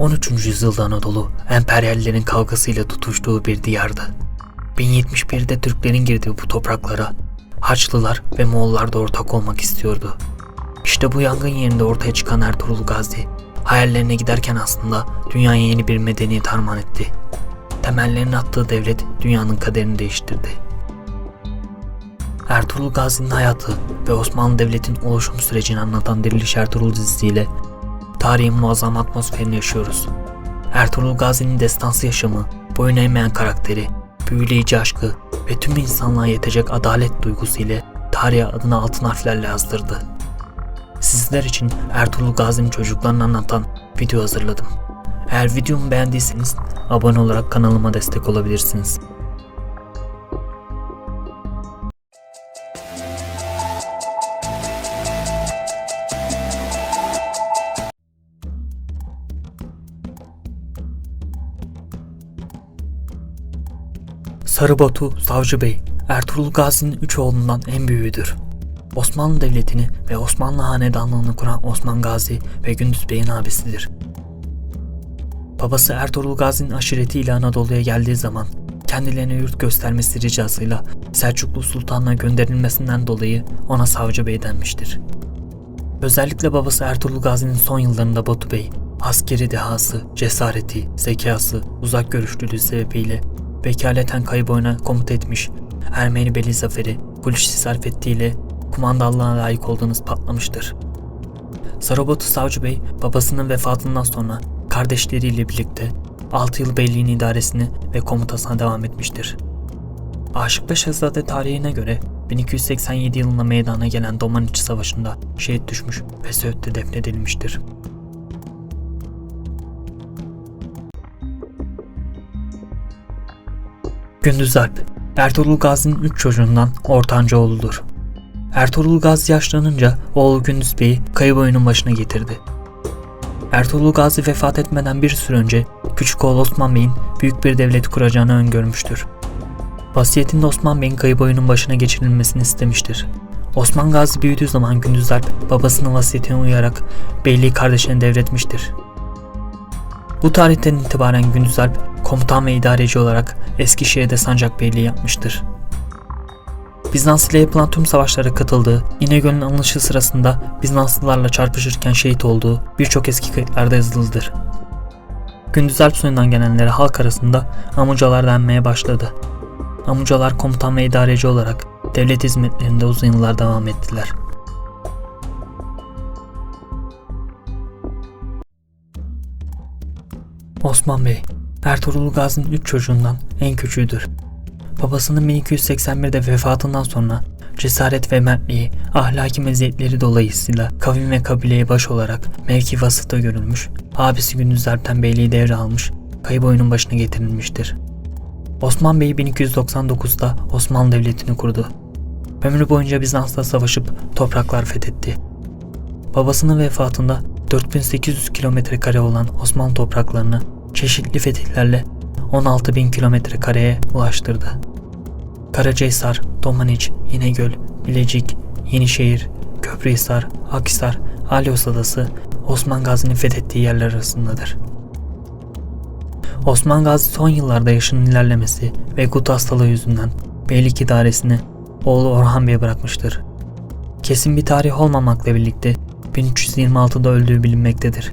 13. yüzyılda Anadolu emperyallerin kavgasıyla tutuştuğu bir diyardı. 1071'de Türklerin girdiği bu topraklara Haçlılar ve Moğollar da ortak olmak istiyordu. İşte bu yangın yerinde ortaya çıkan Ertuğrul Gazi hayallerine giderken aslında dünyaya yeni bir medeniyet armağan etti. Temellerini attığı devlet dünyanın kaderini değiştirdi. Ertuğrul Gazi'nin hayatı ve Osmanlı Devleti'nin oluşum sürecini anlatan Diriliş Ertuğrul dizisiyle tarihin muazzam atmosferini yaşıyoruz. Ertuğrul Gazi'nin destansı yaşamı, boyun eğmeyen karakteri, büyüleyici aşkı ve tüm insanlığa yetecek adalet duygusu ile tarihe adını altın harflerle yazdırdı. Sizler için Ertuğrul Gazi'nin çocuklarını anlatan video hazırladım. Eğer videomu beğendiyseniz abone olarak kanalıma destek olabilirsiniz. Sarıbatu Savcı Bey, Ertuğrul Gazi'nin üç oğlundan en büyüğüdür. Osmanlı Devleti'ni ve Osmanlı Hanedanlığını kuran Osman Gazi ve Gündüz Bey'in abisidir. Babası Ertuğrul Gazi'nin aşiretiyle Anadolu'ya geldiği zaman kendilerine yurt göstermesi ricasıyla Selçuklu Sultan'la gönderilmesinden dolayı ona Savcı Bey denmiştir. Özellikle babası Ertuğrul Gazi'nin son yıllarında Batu Bey, askeri dehası, cesareti, zekası, uzak görüşlülüğü sebebiyle vekaleten kayıboyuna komut etmiş, Ermeni Beli Zaferi, Kulişi sarfettiğiyle kumandallığına layık olduğunuz patlamıştır. Sarabatu Savcı Bey babasının vefatından sonra kardeşleriyle birlikte 6 yıl beyliğin idaresini ve komutasına devam etmiştir. Aşık ve Şehzade tarihine göre 1287 yılında meydana gelen Domaniçi Savaşı'nda şehit düşmüş ve Söğüt'te defnedilmiştir. Gündüz Alp, Ertuğrul Gazi'nin üç çocuğundan ortanca oğludur. Ertuğrul Gazi yaşlanınca oğlu Gündüz Bey'i Kayıboyun'un başına getirdi. Ertuğrul Gazi vefat etmeden bir süre önce küçük oğlu Osman Bey'in büyük bir devlet kuracağını öngörmüştür. Vasiyetinde Osman Bey'in Kayıboyun'un başına geçirilmesini istemiştir. Osman Gazi büyüdüğü zaman Gündüz Alp babasının vasiyetine uyarak beyliği kardeşine devretmiştir. Bu tarihten itibaren Gündüz Alp komutan ve idareci olarak Eskişehir'de sancak beyliği yapmıştır. Bizans ile yapılan tüm savaşlara katıldığı, İnegöl'ün alınışı sırasında Bizanslılarla çarpışırken şehit olduğu birçok eski kayıtlarda yazılıdır. Gündüz Alp soyundan gelenlere halk arasında amucalar denmeye başladı. Amucalar komutan ve idareci olarak devlet hizmetlerinde uzun yıllar devam ettiler. Osman Bey, Ertuğrul Gazi'nin üç çocuğundan en küçüğüdür. Babasının 1281'de vefatından sonra cesaret ve mertliği, ahlaki meziyetleri dolayısıyla kavim ve kabileye baş olarak mevki vasıfta görülmüş, abisi Gündüz Alp'ten beyliği devralmış, Kayıboyun'un başına getirilmiştir. Osman Bey 1299'da Osmanlı Devleti'ni kurdu. Ömrü boyunca Bizans'la savaşıp topraklar fethetti. Babasının vefatında 4800 kilometre kare olan Osmanlı topraklarını çeşitli fetihlerle 16 bin kilometre kareye ulaştırdı. Karacahisar, Domaniç, İnegöl, Bilecik, Yenişehir, Köprühisar, Akhisar, Alyos Adası Osman Gazi'nin fethettiği yerler arasındadır. Osman Gazi son yıllarda yaşının ilerlemesi ve gut hastalığı yüzünden beylik idaresini oğlu Orhan Bey'e bırakmıştır. Kesin bir tarih olmamakla birlikte 1326'da öldüğü bilinmektedir.